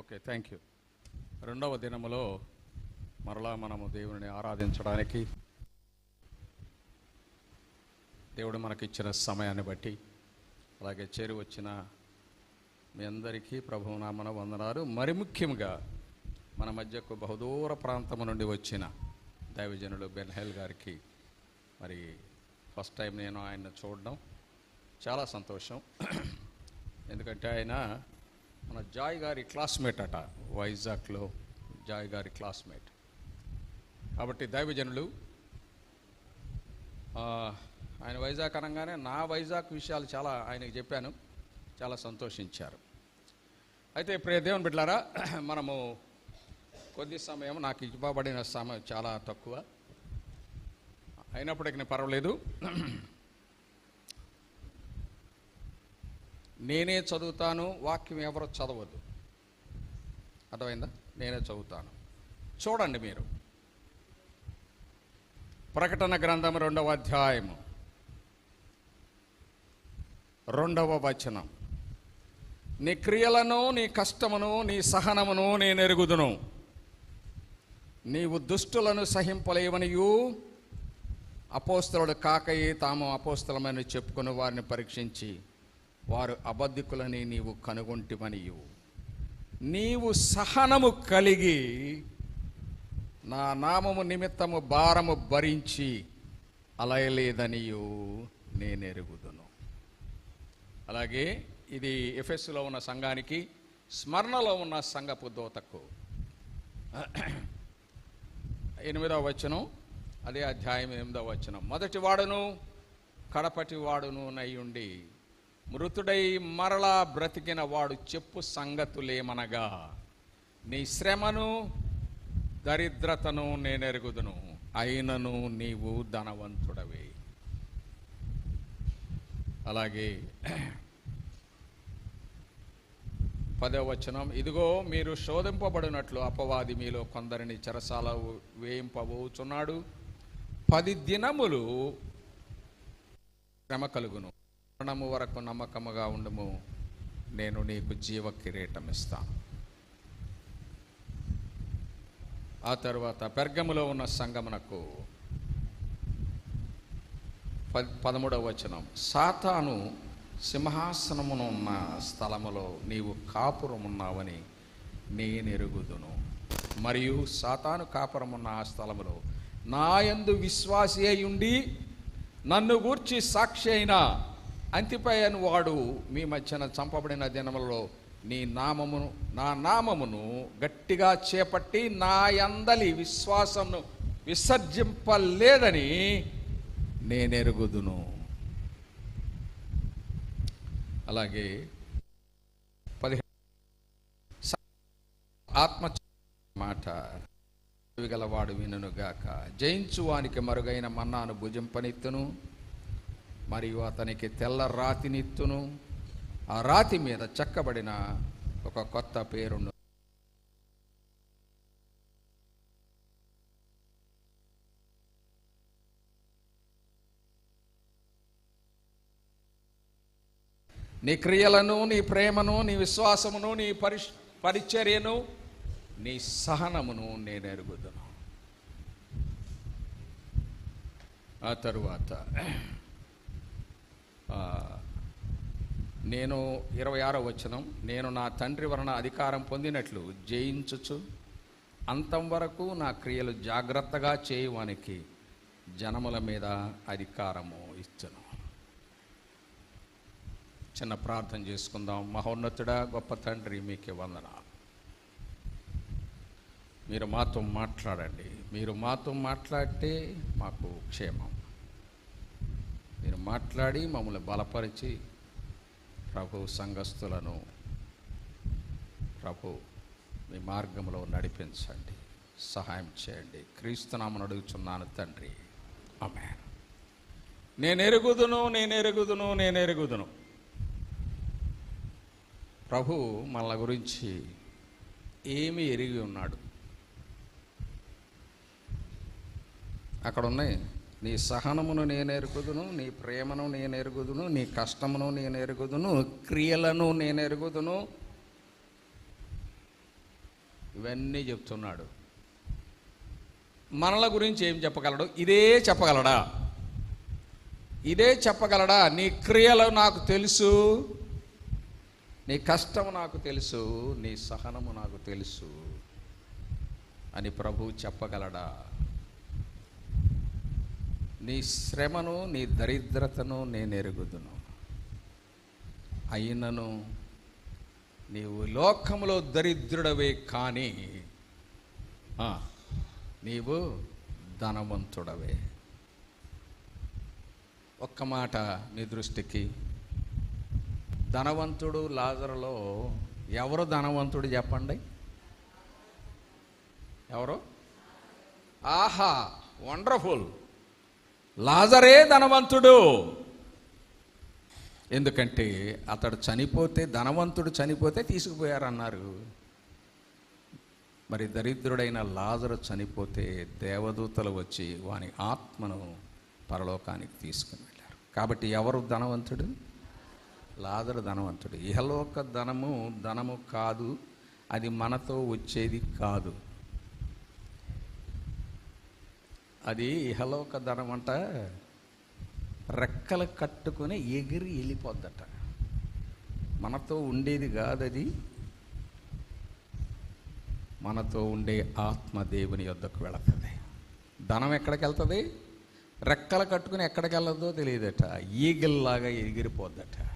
Okay thank you రెండవ దినములో మరలా మనము దేవుని ఆరాధించడానికి దేవుడు మనకిచ్చిన సమయాన్ని బట్టి అలాగే చేరి వచ్చిన మీ అందరికీ ప్రభు నామన వందనాలు. మరి ముఖ్యంగా మన మధ్యకు బహుదూర ప్రాంతము నుండి వచ్చిన దైవజనులు బెన్హెల్ గారికి మరి ఫస్ట్ టైం నేను ఆయన్ని చూడడం చాలా సంతోషం. ఎందుకంటే ఆయన మన జాయ్ గారి క్లాస్మేట్ అట వైజాగ్లో జాయ్ గారి క్లాస్మేట్. కాబట్టి దైవజనులు ఆయన వైజాగ్ అనగానే నా వైజాగ్ విషయాలు చాలా ఆయనకి చెప్పాను చాలా సంతోషించారు. అయితే ప్రియ దేవుని బిడ్డారా మనము కొద్ది సమయం నాకు ఇవ్వబడిన సమయం చాలా తక్కువ. అయినప్పటికీ పర్వాలేదు. నేనే చదువుతాను వాక్యం ఎవరు చదవద్దు అర్థమైందా? నేనే చదువుతాను. చూడండి మీరు. ప్రకటన గ్రంథం రెండవ అధ్యాయము. రెండవ వచనం. నీ క్రియలను నీ కష్టమును నీ సహనమును నేను ఎరుగుదును. నీవు దుష్టులను సహింపలేవనియు. అపోస్తలుడు కాకయే తాము అపోస్తలమని చెప్పుకుని వారిని పరీక్షించి వారు అబద్ధికులని నీవు కనుగొంటివనియు. నీవు సహనము కలిగి నా నామము నిమిత్తము భారము భరించి అలయలేదనియు నేనెరుగుదును. అలాగే ఇది ఎఫెస్సులో ఉన్న సంఘానికి స్మరణలో ఉన్న సంఘపు దోతకు. ఎనిమిదవ వచనం అదే అధ్యాయం ఎనిమిదవ వచనం. మొదటి వాడును కడపటి నయ్యుండి మృతుడై మరలా బ్రతికిన వాడు చెప్పు సంగతులేమనగా నీ శ్రమను దరిద్రతను నేనెరుగుదును అయినను నీవు ధనవంతుడవే. అలాగే పదవ వచనం ఇదిగో మీరు శోధింపబడినట్లు అపవాది మీలో కొందరిని చెరసాల వేయింపబోచున్నాడు. పది దినములు శ్రమ కలుగును. మరణము వరకు నమ్మకముగా ఉండము. నేను నీకు జీవ కిరీటం ఇస్తాను ఆ తర్వాత పెర్గములో ఉన్న సంగమునకు పదమూడవ వచనం. సాతాను సింహాసనమును ఉన్న స్థలములో నీవు కాపురమున్నావని నేనెరుగుదును. మరియు సాతాను కాపురమున్న ఆ స్థలములో నాయందు విశ్వాసి అయి ఉండి నన్ను గూర్చి సాక్షి అయిన అంతిపయను వాడు మీ మధ్యన చంపబడిన దినములలో నీ నామమును నా నామమును గట్టిగా చేపట్టి నా యందలి విశ్వాసమును విసర్జింపలేదని నేనెరుగుదును. అలాగే పదిహేను ఆత్మ మాట గలవాడు వినుగాక జయించువానికి మరుగైన మన్నాను భుజింపనెత్తును. మరియు అతనికి తెల్ల రాతినిత్తును ఆ రాతి మీద చెక్కబడిన ఒక కొత్త పేరును నీ క్రియలను నీ ప్రేమను నీ విశ్వాసమును నీ పరిష్ పరిచర్యను నీ సహనమును నేను ఎరుగుదును. ఆ తరువాత నేను ఇరవై ఆరో వచనం నేను నా తండ్రి వలన అధికారం పొందినట్లు జయించుచు అంతం వరకు నా క్రియలు జాగ్రత్తగా చేయవానికి జనముల మీద అధికారము ఇచ్చును. చిన్న ప్రార్థన చేసుకుందాం. మహోన్నతుడా గొప్ప తండ్రి మీకే వందనాలు. మీరు మాతో మాట్లాడండి. మీరు మాతో మాట్లాడితే మాకు క్షేమం. మాట్లాడి మమ్మల్ని బలపరిచి ప్రభు సంఘస్థులను ప్రభు మీ మార్గంలో నడిపించండి సహాయం చేయండి. క్రీస్తునామను అడుగుచున్నాను తండ్రి. ఆమె నేను ఎరుగుదును నేను ఎరుగుదును నేను ఎరుగుదును. ప్రభు మన గురించి ఏమి ఎరిగి ఉన్నాడు? అక్కడ ఉన్నాయి నీ సహనమును నేను ఎరుగుదును నీ ప్రేమను నేను ఎరుగుదును నీ కష్టమును నేను ఎరుగుదును క్రియలను నేను ఎరుగుదును. ఇవన్నీ చెప్తున్నాడు. మనల గురించి ఏం చెప్పగలడు? ఇదే చెప్పగలడా? ఇదే చెప్పగలడా? నీ క్రియలు నాకు తెలుసు నీ కష్టం నాకు తెలుసు నీ సహనము నాకు తెలుసు అని ప్రభువు చెప్పగలడా? నీ శ్రమను నీ దరిద్రతను నేను ఎరుగుదును. అయినను నీవు లోకంలో దరిద్రుడవే కానీ నీవు ధనవంతుడవే. ఒక్క మాట నీ దృష్టికి. ధనవంతుడు లాజరులో ఎవరు ధనవంతుడు చెప్పండి? ఎవరు? ఆహా వండర్ఫుల్. లాజరే ధనవంతుడు. ఎందుకంటే అతడు చనిపోతే ధనవంతుడు చనిపోతే తీసుకుపోయారన్నారు. మరి దరిద్రుడైన లాజరు చనిపోతే దేవదూతలు వచ్చి వాని ఆత్మను పరలోకానికి తీసుకుని వెళ్ళారు. కాబట్టి ఎవరు ధనవంతుడు? లాజరు ధనవంతుడు. ఇహలోక ధనము ధనము కాదు. అది మనతో వచ్చేది కాదు. అది ఇహలోక ధనం అంట. రెక్కలు కట్టుకొని ఎగిరి వెళ్ళిపోద్దట. మనతో ఉండేది కాదు అది మనతో ఉండే ఆత్మ దేవుని యొద్దకు వెళుతుంది. ధనం ఎక్కడికి వెళ్తుంది? రెక్కలు కట్టుకుని ఎక్కడికి వెళ్ళదో తెలియదట. ఈగిల్లాగా ఎగిరిపోద్దట.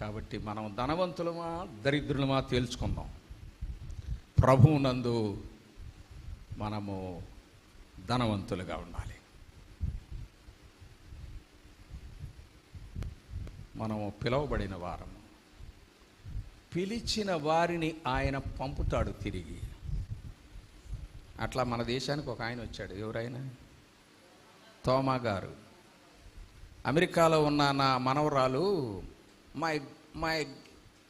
కాబట్టి మనం ధనవంతులమా దరిద్రులమా తేల్చుకుందాం. ప్రభువునందు మనము ధనవంతులుగా ఉండాలి. మనము పిలువబడిన వారము. పిలిచిన వారిని ఆయన పంపుతాడు తిరిగి. అట్లా మన దేశానికి ఒక ఆయన వచ్చాడు. ఎవరైనా? తోమా గారు. అమెరికాలో ఉన్న నా మనవరాలు my my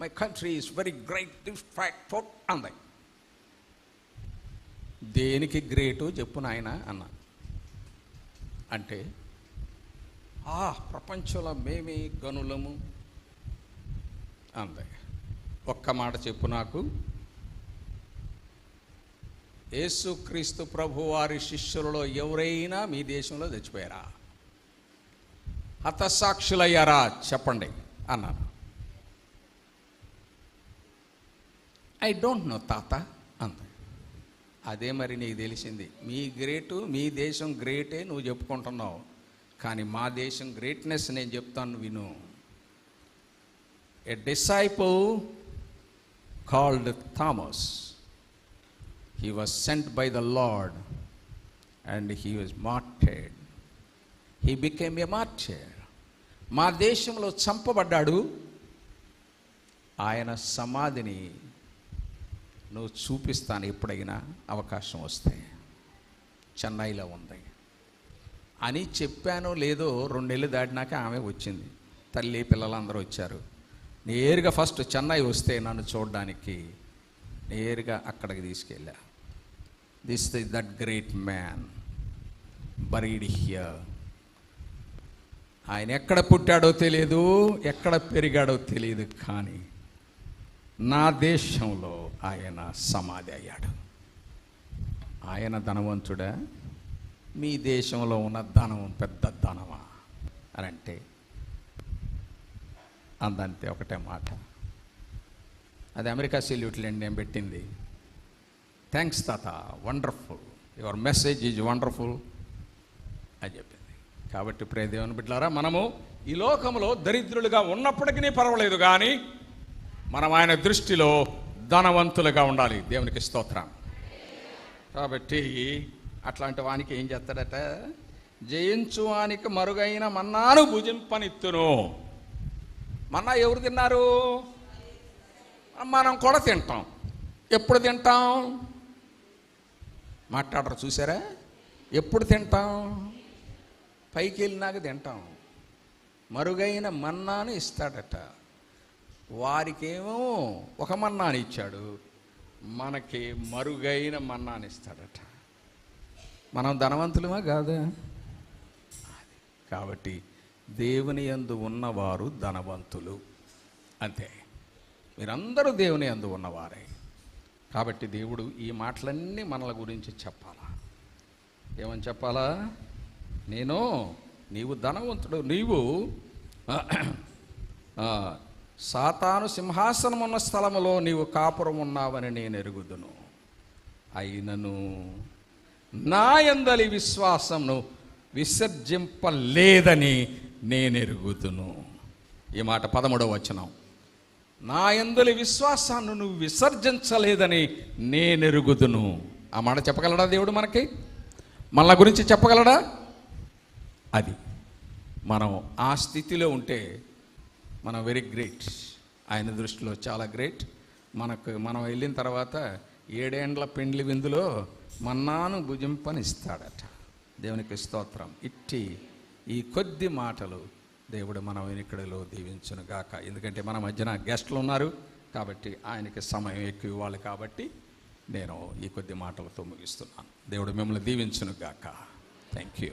my country is very great fact అందాయి దేనికి గ్రేటు చెప్పు నాయన అన్న. అంటే ఆ ప్రపంచంలో మేమే గనులము అంది. ఒక్క మాట చెప్పు నాకు. యేసుక్రీస్తు ప్రభు వారి శిష్యులలో ఎవరైనా మీ దేశంలో చచ్చిపోయారా? హతసాక్షులయ్యారా? చెప్పండి అన్నాను. ఐ డోంట్ నో తాత అంది. అదే మరి నీకు తెలిసింది. మీ గ్రేటు మీ దేశం గ్రేటే నువ్వు చెప్పుకుంటున్నావు. కానీ మా దేశం గ్రేట్నెస్ నేను చెప్తాను విను. A disciple called Thomas he was sent by the lord and he was martyred he became a martyred మా దేశంలో చంపబడ్డాడు. ఆయన సమాధిని నువ్వు చూపిస్తాను ఎప్పుడైనా అవకాశం వస్తే. చెన్నైలో ఉంది. అని చెప్పానో లేదో రెండు నెలలు దాటినాక ఆమె వచ్చింది. తల్లి పిల్లలందరూ వచ్చారు. నేరుగా ఫస్ట్ చెన్నై వస్తే నన్ను చూడడానికి నేరుగా అక్కడికి తీసుకెళ్ళా. This is that great man buried here ఆయన ఎక్కడ పుట్టాడో తెలియదు ఎక్కడ పెరిగాడో తెలియదు కానీ నా దేశంలో ఆయన సమాధి అయ్యాడు. ఆయన ధనవంతుడా? మీ దేశంలో ఉన్న ధనం పెద్ద ధనమా? అని అంటే అందంతే ఒకటే మాట. అది అమెరికా సెల్యూట్లండి నేను పెట్టింది. థ్యాంక్స్ తాత. Wonderful your message is wonderful అని చెప్పింది. కాబట్టి ప్రేదేవుని బిడ్డారా మనము ఈ లోకంలో దరిద్రులుగా ఉన్నప్పటికీ పర్వాలేదు కానీ మనం ఆయన దృష్టిలో ధనవంతులుగా ఉండాలి. దేవునికి స్తోత్రం. కాబట్టి అట్లాంటి వానికి ఏం చేస్తాడట? జయించు వానికి మరుగైన మన్నాను భుజింపనిత్తును. మన్నా ఎవరు తిన్నారు? మనం కూడా తింటాం. ఎప్పుడు తింటాం? మాట్లాడరు చూసారా? ఎప్పుడు తింటాం? పైకి వెళ్ళినాక తింటాం. మరుగైన మన్నాను ఇస్తాడట. వారికేమో ఒక మన్నాని ఇచ్చాడు. మనకి మరుగైన మన్నాని ఇస్తాడట. మనం ధనవంతులమా కాదా? కాబట్టి దేవుని యందు ఉన్నవారు ధనవంతులు. అంతే. మీరందరూ దేవుని యందు ఉన్నవారే. కాబట్టి దేవుడు ఈ మాటలన్నీ మనల గురించి చెప్పాలా? ఏమని చెప్పాలా? నేను నీవు ధనవంతుడు నీవు సాతాను సింహాసనం ఉన్న స్థలములో నీవు కాపురం ఉన్నావని నేను ఎరుగుదును అయినను నా యందలి విశ్వాసమును విసర్జింపలేదని నేను ఎరుగుదును ఈ మాట పదమూడవ వచనం. నా ఎందలి విశ్వాసాన్ని నువ్వు విసర్జించలేదని నేను ఎరుగుదును ఆ మాట చెప్పగలడా దేవుడు మనకి? మన గురించి చెప్పగలడా? అది. మనం ఆ స్థితిలో ఉంటే మనం వెరీ గ్రేట్ ఆయన దృష్టిలో చాలా గ్రేట్ మనకు మనం వెళ్ళిన తర్వాత ఏడేండ్ల పెండ్లి విందులో మన్నాను భుజింపనిస్తాడట. దేవునికి స్తోత్రం. ఇట్టి ఈ కొద్ది మాటలు దేవుడు మనం వెనుకడలో దీవించును గాక. ఎందుకంటే మన మధ్యన గెస్ట్లు ఉన్నారు కాబట్టి ఆయనకి సమయం ఎక్కువ ఇవ్వాలి కాబట్టి నేను ఈ కొద్ది మాటలతో ముగిస్తున్నాను. దేవుడు మిమ్మల్ని దీవించును గాక. Thank you